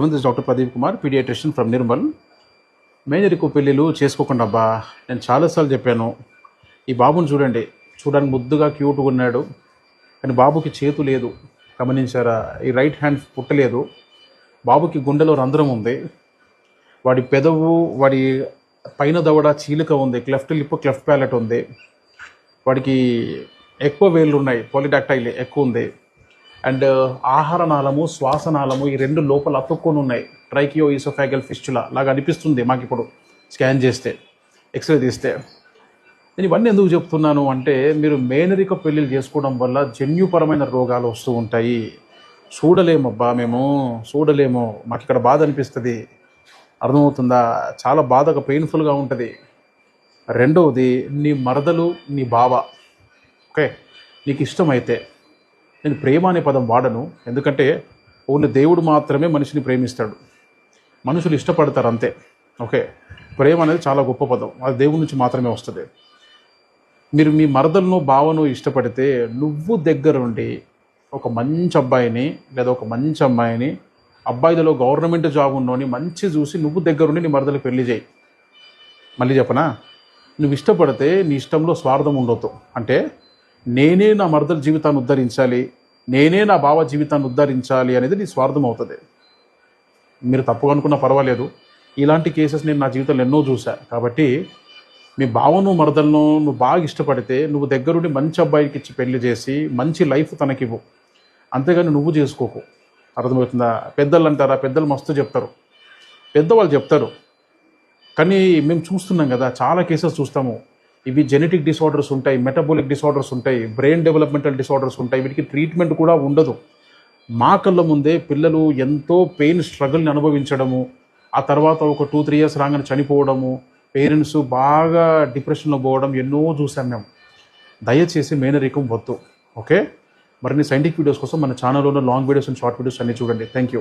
Seventh doctor Pradeep Kumar paediatrician from Nirmal మేజరికు పెళ్ళిళ్ళు చేసుకోకుండా అబ్బా నేను చాలాసార్లు చెప్పాను. ఈ బాబుని చూడండి చూడడానికి ముద్దుగా క్యూట్గా ఉన్నాడు. కానీ బాబుకి చేతు లేదు గమనించారా? ఈ రైట్ హ్యాండ్ పుట్టలేదు. బాబుకి గుండెలో రంధ్రం ఉంది. వాడి పెదవు వాడి పైన దవడ చీలిక ఉంది. క్లెఫ్ట్ లిప్ క్లెఫ్ట్ ప్యాలెట్ ఉంది. వాడికి ఎక్కువ వేళ్ళు ఉన్నాయి పాలిడాక్టైల్ ఎక్కువ ఉంది. అండ్ ఆహార శ్వాసనాళము శ్వాస ఈ రెండు లోపల అతుక్కొని ఉన్నాయి. ట్రైకియో ఈసోఫాగల్ ఫిస్టులా లాగా అనిపిస్తుంది మాకు ఇప్పుడు స్కాన్ చేస్తే ఎక్స్రే తీస్తే. నేను ఇవన్నీ ఎందుకు చెప్తున్నాను అంటే మీరు మేనరిక పెళ్ళిళ్ళు చేసుకోవడం వల్ల జన్యుపరమైన రోగాలు వస్తూ ఉంటాయి. చూడలేమబ్బా మేము చూడలేము. మాకు ఇక్కడ బాధ అనిపిస్తుంది. అర్థమవుతుందా? చాలా బాధగా పెయిన్ఫుల్గా ఉంటుంది. రెండవది నీ మరదలు నీ బావ. ఓకే? నీకు ఇష్టమైతే నేను ప్రేమ అనే పదం వాడను. ఎందుకంటే ఓన్లీ దేవుడు మాత్రమే మనిషిని ప్రేమిస్తాడు. మనుషులు ఇష్టపడతారు అంతే. ఓకే. ప్రేమ అనేది చాలా గొప్ప పదం. అది దేవుడి నుంచి మాత్రమే వస్తుంది. మీరు మీ మరదలను భావను ఇష్టపడితే నువ్వు దగ్గరుండి ఒక మంచి అబ్బాయిని లేదా ఒక మంచి అమ్మాయిని అబ్బాయిలలో గవర్నమెంట్ జాబ్ ఉన్నోని మంచి చూసి నువ్వు దగ్గరుండి నీ మరదలు పెళ్ళి చేయి. మళ్ళీ చెప్పనా? నువ్వు ఇష్టపడితే నీ ఇష్టంలో స్వార్థం ఉండొద్దు. అంటే నేనే నా మరదల జీవితాన్ని ఉద్ధరించాలి నేనే నా బావ జీవితాన్ని ఉద్ధరించాలి అనేది నీ స్వార్థం అవుతుంది. మీరు తప్పుగా అనుకున్నా పర్వాలేదు. ఇలాంటి కేసెస్ నేను నా జీవితంలో ఎన్నో చూశాను కాబట్టి మీ బావను మరదలను నువ్వు బాగా ఇష్టపడితే నువ్వు దగ్గరుండి మంచి అబ్బాయికి ఇచ్చి పెళ్ళి చేసి మంచి లైఫ్ తనకివ్వు. అంతేగాని నువ్వు చేసుకోకు. అర్థమవుతుందా? పెద్దలు అంటారా? పెద్దలు మస్తు చెప్తారు. పెద్దవాళ్ళు చెప్తారు. కానీ మేము చూస్తున్నాం కదా చాలా కేసెస్ చూస్తాము. ఇవి జెనెటిక్ డిసార్డర్స్ ఉంటాయి మెటబోలిక్ డిసార్డర్స్ ఉంటాయి బ్రెయిన్ డెవలప్మెంటల్ డిసార్డర్స్ ఉంటాయి వీటికి ట్రీట్మెంట్ కూడా ఉండదు. మా కళ్ళ ముందే పిల్లలు ఎంతో పెయిన్ స్ట్రగుల్ని అనుభవించడము ఆ తర్వాత ఒక టూ త్రీ ఇయర్స్ రాగానే చనిపోవడము పేరెంట్స్ బాగా డిప్రెషన్లో పోవడం ఎన్నో చూసాం మేము. దయచేసి మేనరికం వద్దు ఓకే? మరిన్ని సైంటిఫిక్ వీడియోస్ కోసం మన ఛానల్లో ఉన్న long videos and short videos అన్ని చూడండి. Thank you